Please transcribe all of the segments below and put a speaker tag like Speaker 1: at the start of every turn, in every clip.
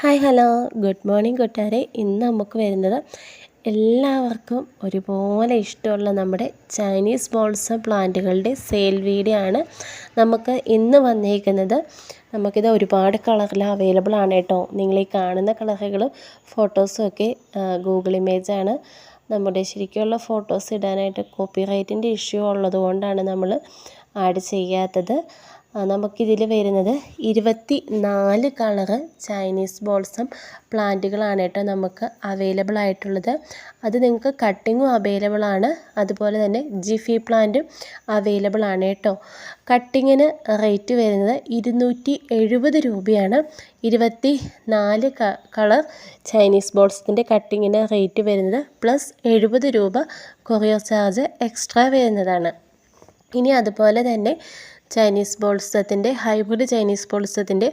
Speaker 1: Hi hello. Good morning കൂട്ടുകാരെ ഇന്ന് നമുക്ക് വരുന്നത് എല്ലാവർക്കും ഒരുപോലെ ഇഷ്ടമുള്ള നമ്മുടെ ചൈനീസ് ബോൾസ് പ്ലാന്റുകളുടെ സെയിൽ വീഡിയോ ആണ്. നമുക്ക് ഇന്ന് വന്നേക്കുന്നത് നമുക്കിത് ഒരുപാട് കളറിൽ അവൈലബിൾ ആണ് കേട്ടോ. നിങ്ങൾ ഈ കാണുന്ന കളറുകൾ ഫോട്ടോസും ഒക്കെ ഗൂഗിൾ ഇമേജാണ് നമ്മുടെ ശരിക്കുള്ള ഫോട്ടോസ് ഇടാനായിട്ട് കോപ്പി റൈറ്റിന്റെ ഇഷ്യൂ ഉള്ളതുകൊണ്ടാണ് നമ്മൾ ആഡ് ചെയ്യാത്തത്. നമുക്കിതിൽ വരുന്നത് ഇരുപത്തി നാല് കളറ് ചൈനീസ് ബോൾസം പ്ലാന്റുകളാണ് കേട്ടോ നമുക്ക് അവൈലബിൾ ആയിട്ടുള്ളത്. അത് നിങ്ങൾക്ക് കട്ടിങ്ങും അവൈലബിൾ ആണ്. അതുപോലെ തന്നെ ജിഫി പ്ലാന്റും അവൈലബിൾ ആണ് കേട്ടോ. കട്ടിങ്ങിന് റേറ്റ് വരുന്നത് ഇരുന്നൂറ്റി എഴുപത് രൂപയാണ്. ഇരുപത്തി നാല് കളർ ചൈനീസ് ബോൾസത്തിന്റെ കട്ടിങ്ങിന് റേറ്റ് വരുന്നത് പ്ലസ് എഴുപത് രൂപ. കൊറിയർ ചാർജ് എക്സ്ട്രാ വരുന്നതാണ്. ഇനി അതുപോലെ തന്നെ ചൈനീസ് ബോൾസത്തിന്റെ ഹൈബ്രിഡ് ചൈനീസ് ബോൾസത്തിന്റെ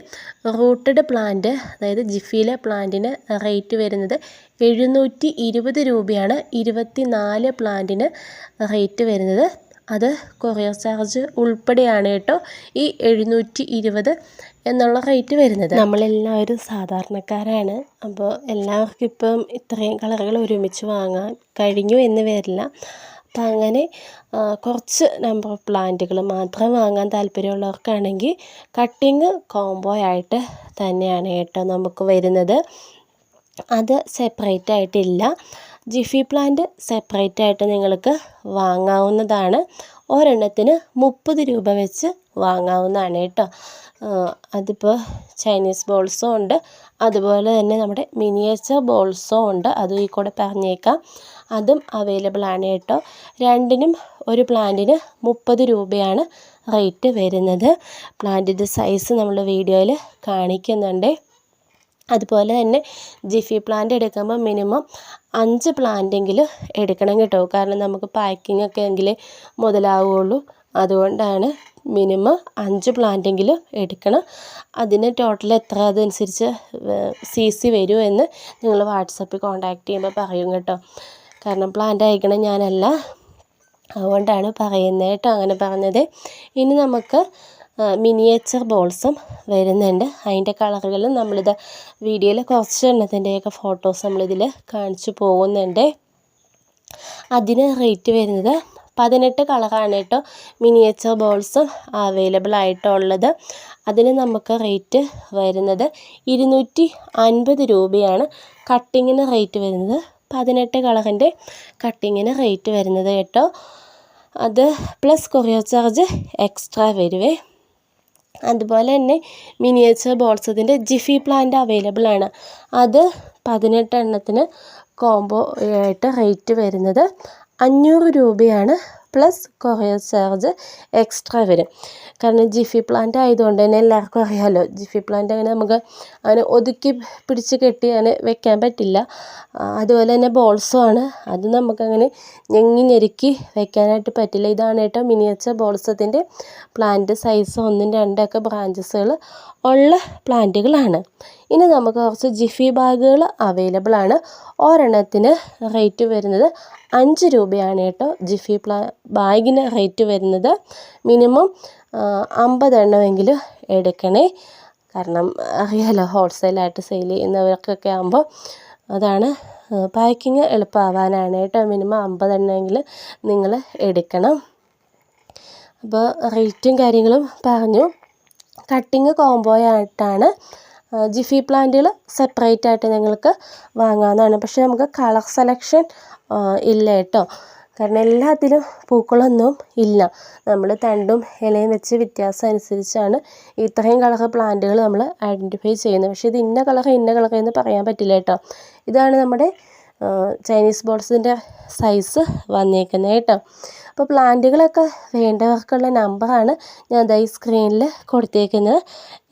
Speaker 1: റൂട്ടഡ് പ്ലാന്റ് അതായത് ജിഫിയിലെ പ്ലാന്റിന് റേറ്റ് വരുന്നത് എഴുന്നൂറ്റി ഇരുപത് രൂപയാണ്. ഇരുപത്തി നാല് പ്ലാന്റിന് റേറ്റ് വരുന്നത്. അത് കൊറിയർ ചാർജ് ഉൾപ്പെടെയാണ് കേട്ടോ ഈ എഴുന്നൂറ്റി ഇരുപത് എന്നുള്ള റേറ്റ് വരുന്നത്. നമ്മളെല്ലാവരും സാധാരണക്കാരാണ്. അപ്പോൾ എല്ലാവർക്കും ഇപ്പം ഇത്രയും കളറുകൾ ഒരുമിച്ച് വാങ്ങാൻ കഴിഞ്ഞു എന്ന് വരില്ല. അപ്പം അങ്ങനെ കുറച്ച് നമ്പർ ഓഫ് പ്ലാന്റുകൾ മാത്രം വാങ്ങാൻ താല്പര്യമുള്ളവർക്കാണെങ്കിൽ കട്ടിങ് കോംബോ ആയിട്ട് തന്നെയാണ് കേട്ടോ നമുക്ക് വരുന്നത്. അത് സെപ്പറേറ്റ് ആയിട്ടില്ല. ജിഫി പ്ലാന്റ് സെപ്പറേറ്റ് ആയിട്ട് നിങ്ങൾക്ക് വാങ്ങാവുന്നതാണ്. ഒരെണ്ണത്തിന് മുപ്പത് രൂപ വെച്ച് വാങ്ങാവുന്നതാണ് കേട്ടോ. അതിപ്പോൾ ചൈനീസ് ബോൾസും ഉണ്ട്. അതുപോലെ തന്നെ നമ്മുടെ മിനിയേച്ചർ ബോൾസും ഉണ്ട്. അതും ഈ കൂടെ പറഞ്ഞേക്കാം. അതും അവൈലബിൾ ആണ് കേട്ടോ. രണ്ടിനും ഒരു പ്ലാന്റിന് മുപ്പത് രൂപയാണ് റേറ്റ് വരുന്നത്. പ്ലാന്റിന്റെ സൈസ് നമ്മൾ വീഡിയോയിൽ കാണിക്കുന്നുണ്ട്. അതുപോലെ തന്നെ ജിഫി പ്ലാന്റ് എടുക്കുമ്പോൾ മിനിമം അഞ്ച് പ്ലാന്റെങ്കിലും എടുക്കണം കേട്ടോ. കാരണം നമുക്ക് പാക്കിംഗ് ഒക്കെ എങ്കിലേ മുതലാവുകയുള്ളൂ അതുകൊണ്ടാണ് മിനിമം അഞ്ച് പ്ലാന്റെങ്കിലും എടുക്കണം. അതിന് ടോട്ടൽ എത്ര അതനുസരിച്ച് സി സി വരും എന്ന് നിങ്ങൾ വാട്സപ്പിൽ കോൺടാക്റ്റ് ചെയ്യുമ്പോൾ പറയും കേട്ടോ. കാരണം പ്ലാന്റ് അയക്കണം ഞാനല്ല. അതുകൊണ്ടാണ് പറയുന്നത് കേട്ടോ അങ്ങനെ പറഞ്ഞത്. ഇനി നമുക്ക് മിനിയേച്ചർ ബോൾസും വരുന്നുണ്ട്. അതിന്റെ കളറുകളും നമ്മളിത് വീഡിയോയിൽ കുറച്ച് എണ്ണത്തിന്റെയൊക്കെ ഫോട്ടോസ് നമ്മളിതിൽ കാണിച്ചു പോകുന്നുണ്ട്. അതിന് റേറ്റ് വരുന്നത് പതിനെട്ട് കളറാണ് കേട്ടോ മിനിയേച്ചർ ബോൾസും അവൈലബിൾ ആയിട്ടുള്ളത്. അതിന് നമുക്ക് റേറ്റ് വരുന്നത് ഇരുന്നൂറ്റി അൻപത് രൂപയാണ്. കട്ടിങ്ങിന് റേറ്റ് വരുന്നത് പതിനെട്ട് കളറിന്റെ കട്ടിങ്ങിന് റേറ്റ് വരുന്നത് കേട്ടോ. അത് പ്ലസ് കൊറിയർ ചാർജ് എക്സ്ട്രാ വരുവേ. അതുപോലെ തന്നെ മിനിയേച്ചർ ബോൾസതിന്റെ ജിഫി പ്ലാന്റ് അവൈലബിൾ ആണ്. അത് പതിനെട്ട് എണ്ണത്തിന് കോംബോ ആയിട്ട് റേറ്റ് വരുന്നത് അഞ്ഞൂറ് രൂപയാണ് പ്ലസ് കൊറിയർ ചാർജ് എക്സ്ട്രാ വരും. കാരണം ജിഫി പ്ലാന്റ് ആയതുകൊണ്ട് തന്നെ എല്ലാവർക്കും അറിയാമല്ലോ ജിഫി പ്ലാന്റ് അങ്ങനെ നമുക്ക് അങ്ങനെ ഒതുക്കി പിടിച്ച് കെട്ടി അങ്ങനെ വെക്കാൻ പറ്റില്ല. അതുപോലെ തന്നെ ബോൾസും ആണ്. അത് നമുക്കങ്ങനെ ഞെങ്ങി ഞെരുക്കി വെക്കാനായിട്ട് പറ്റില്ല. ഇതാണ് കേട്ടോ മിനിയച്ച ബോൾസത്തിന്റെ പ്ലാന്റ് സൈസ് ഒന്നും രണ്ടൊക്കെ ബ്രാഞ്ചസുകൾ ഉള്ള പ്ലാന്റുകളാണ് ഇനി നമുക്ക് കുറച്ച് ജിഫി ബാഗുകൾ അവൈലബിൾ ആണ്. ഒരെണ്ണത്തിന് റേറ്റ് വരുന്നത് അഞ്ച് രൂപയാണ് കേട്ടോ. ജിഫി പ്ലാ ബാഗിന് റേറ്റ് വരുന്നത് മിനിമം അമ്പതെണ്ണമെങ്കിലും എടുക്കണേ. കാരണം അറിയാലോ ഹോൾസെയിലായിട്ട് സെയിൽ ചെയ്യുന്നവർക്കൊക്കെ ആകുമ്പോൾ അതാണ് പാക്കിങ് എളുപ്പമാവാനാണ് കേട്ടോ. മിനിമം അമ്പതെണ്ണമെങ്കിലും നിങ്ങൾ എടുക്കണം. അപ്പോൾ റേറ്റും കാര്യങ്ങളും പറഞ്ഞു. കട്ടിങ് കോംബോ ആയിട്ടാണ് ജിഫി പ്ലാന്റുകൾ സെപ്പറേറ്റ് ആയിട്ട് നിങ്ങൾക്ക് വാങ്ങാവുന്നതാണ്. പക്ഷേ നമുക്ക് കളർ സെലക്ഷൻ ഇല്ല കേട്ടോ. കാരണം എല്ലാത്തിലും പൂക്കളൊന്നും ഇല്ല. നമ്മൾ തണ്ടും ഇലയും വെച്ച് വ്യത്യാസം അനുസരിച്ചാണ് ഇത്രയും കളർ പ്ലാന്റുകൾ നമ്മൾ ഐഡന്റിഫൈ ചെയ്യുന്നത്. പക്ഷേ ഇത് ഇന്ന കളർ ഇന്ന കളർ എന്ന് പറയാൻ പറ്റില്ല കേട്ടോ. ഇതാണ് നമ്മുടെ ചൈനീസ് ബോൾസിന്റെ സൈസ് വന്നേക്കുന്നത് കേട്ടോ. അപ്പോൾ പ്ലാന്റുകളൊക്കെ വേണ്ടവർക്കുള്ള നമ്പറാണ് ഞാൻ ദൈ സ്ക്രീനിൽ കൊടുത്തേക്കുന്നത്.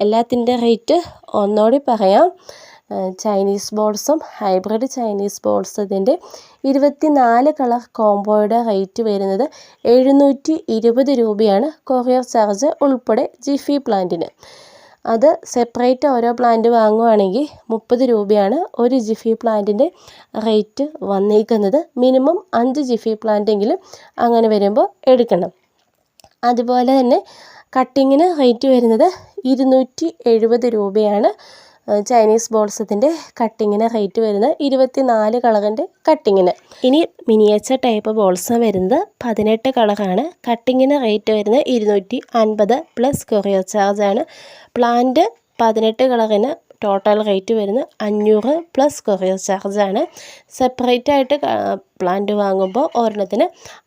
Speaker 1: എല്ലാത്തിന്റെ റേറ്റ് ഒന്നോടി പറയാം. ചൈനീസ് ബോൾസും ഹൈബ്രിഡ് ചൈനീസ് ബോൾസ് ഇതിന്റെ ഇരുപത്തി നാല് കളർ കോംബോയുടെ റേറ്റ് വരുന്നത് എഴുന്നൂറ്റി ഇരുപത് രൂപയാണ്. കൊറിയർ ചാർജ് ഉൾപ്പെടെ ജിഫി പ്ലാന്റിന് അത് സെപ്പറേറ്റ് ഓരോ പ്ലാന്റ് വാങ്ങുവാണെങ്കിൽ മുപ്പത് രൂപയാണ് ഒരു ജിഫി പ്ലാന്റിന്റെ റേറ്റ് വന്നിരിക്കുന്നത് മിനിമം അഞ്ച് ജിഫി പ്ലാന്റെങ്കിലും അങ്ങനെ വരുമ്പോൾ എടുക്കണം. അതുപോലെ തന്നെ കട്ടിങ്ങിന് റേറ്റ് വരുന്നത് ഇരുന്നൂറ്റി എഴുപത് രൂപയാണ്. ചൈനീസ് ബോൾസത്തിന്റെ കട്ടിങ്ങിന് റേറ്റ് വരുന്നത് ഇരുപത്തി നാല് കളറിന്റെ കട്ടിങ്ങിന് ഇനി മിനിയേച്ചർ ടൈപ്പ് ബോൾസ് വരുന്നത് പതിനെട്ട് കളറാണ്. കട്ടിങ്ങിന് റേറ്റ് വരുന്നത് ഇരുന്നൂറ്റി അൻപത് പ്ലസ് കൊറിയർ ചാർജാണ് പ്ലാന്റ് പതിനെട്ട് കളറിന് ടോട്ടൽ റേറ്റ് വരുന്നത് അഞ്ഞൂറ് പ്ലസ് കൊറിയർ ചാർജാണ് സെപ്പറേറ്റ് ആയിട്ട് പ്ലാന്റ് വാങ്ങുമ്പോൾ ഒരെണ്ണത്തിന്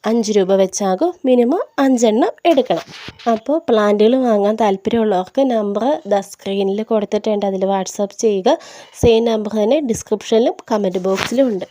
Speaker 1: അഞ്ച് രൂപ വെച്ചാകും. മിനിമം അഞ്ചെണ്ണം എടുക്കണം. അപ്പോൾ പ്ലാന്റുകൾ വാങ്ങാൻ താല്പര്യമുള്ളവർക്ക് നമ്പർ ദ സ്ക്രീനിൽ കൊടുത്തിട്ടുണ്ട്. അതിൽ വാട്സപ്പ് ചെയ്യുക. സെയിം നമ്പർ തന്നെ ഡിസ്ക്രിപ്ഷനിലും കമന്റ് ബോക്സിലും ഉണ്ട്.